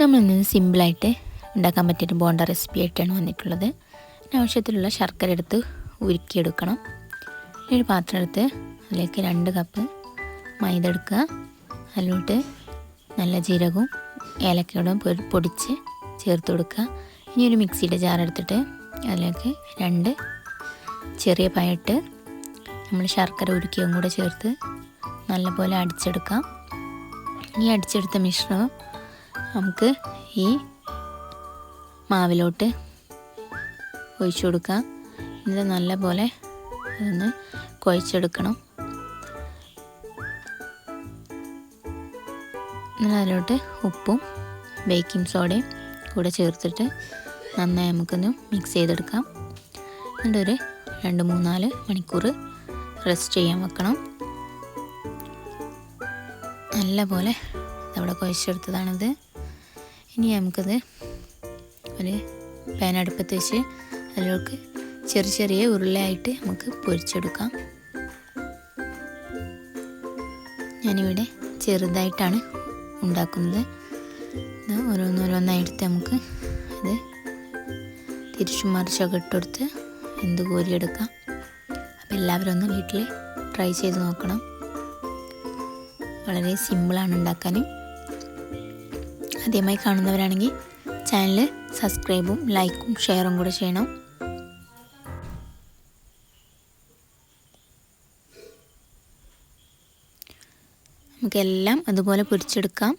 നമ്മൾ ഇന്ന് സിമ്പിളായിട്ട് ഉണ്ടാക്കാൻ പറ്റിയൊരു ബോണ്ട റെസിപ്പി ആയിട്ടാണ് വന്നിട്ടുള്ളത് ആവശ്യത്തിലുള്ള ശർക്കര എടുത്ത് ഉരുക്കിയെടുക്കണം. ഒരു പാത്രം എടുത്ത് അതിലേക്ക് രണ്ട് കപ്പ് മൈദ എടുക്കുക. അതിലോട്ട് നല്ല ജീരകവും ഏലക്കയോടും പൊടിച്ച് ചേർത്ത് കൊടുക്കുക. ഇനി ഒരു മിക്സിയുടെ ജാർ എടുത്തിട്ട് അതിലേക്ക് രണ്ട് ചെറിയ പയട്ട് നമ്മൾ ശർക്കര ഉരുക്കിയും കൂടെ ചേർത്ത് നല്ലപോലെ അടിച്ചെടുക്കാം. ഈ അടിച്ചെടുത്ത മിശ്രണം നമുക്ക് ഈ മാവിലോട്ട് ഒഴിച്ചു കൊടുക്കാം. എന്നിട്ട് നല്ലപോലെ അതൊന്ന് കുഴച്ചെടുക്കണം. എന്നിട്ട് അതിലോട്ട് ഉപ്പും ബേക്കിംഗ് സോഡയും കൂടെ ചേർത്തിട്ട് നന്നായി നമുക്കൊന്ന് മിക്സ് ചെയ്തെടുക്കാം. എന്നിട്ട് ഒരു രണ്ട് മൂന്നാൽ മണിക്കൂർ റെസ്റ്റ് ചെയ്യാൻ വെക്കണം. നല്ല പോലെ അവിടെ കുഴച്ചെടുത്തതാണിത്. ഇനി നമുക്കത് ഒരു പാൻ അടുപ്പത്ത് വെച്ച് അതിലേക്ക് ചെറിയ ചെറിയ ഉരുളയായിട്ട് നമുക്ക് പൊരിച്ചെടുക്കാം. ഞാനിവിടെ ചെറുതായിട്ടാണ് ഉണ്ടാക്കുന്നത്. ഇത് ഓരോന്നോരോന്നായിട്ട് നമുക്ക് അത് തിരിച്ചു മറിച്ചൊക്കെ ഇട്ടെടുത്ത് എന്ത് കോരിയെടുക്കാം. അപ്പം എല്ലാവരും ഒന്ന് വീട്ടിൽ ട്രൈ ചെയ്ത് നോക്കണം. വളരെ സിമ്പിളാണ് ഉണ്ടാക്കാൻ ആദ്യമായി കാണുന്നവരാണെങ്കിൽ ചാനൽ സബ്സ്ക്രൈബും ലൈക്കും ഷെയറും കൂടെ ചെയ്യണം. നമുക്കെല്ലാം അതുപോലെ പൊരിച്ചെടുക്കാം.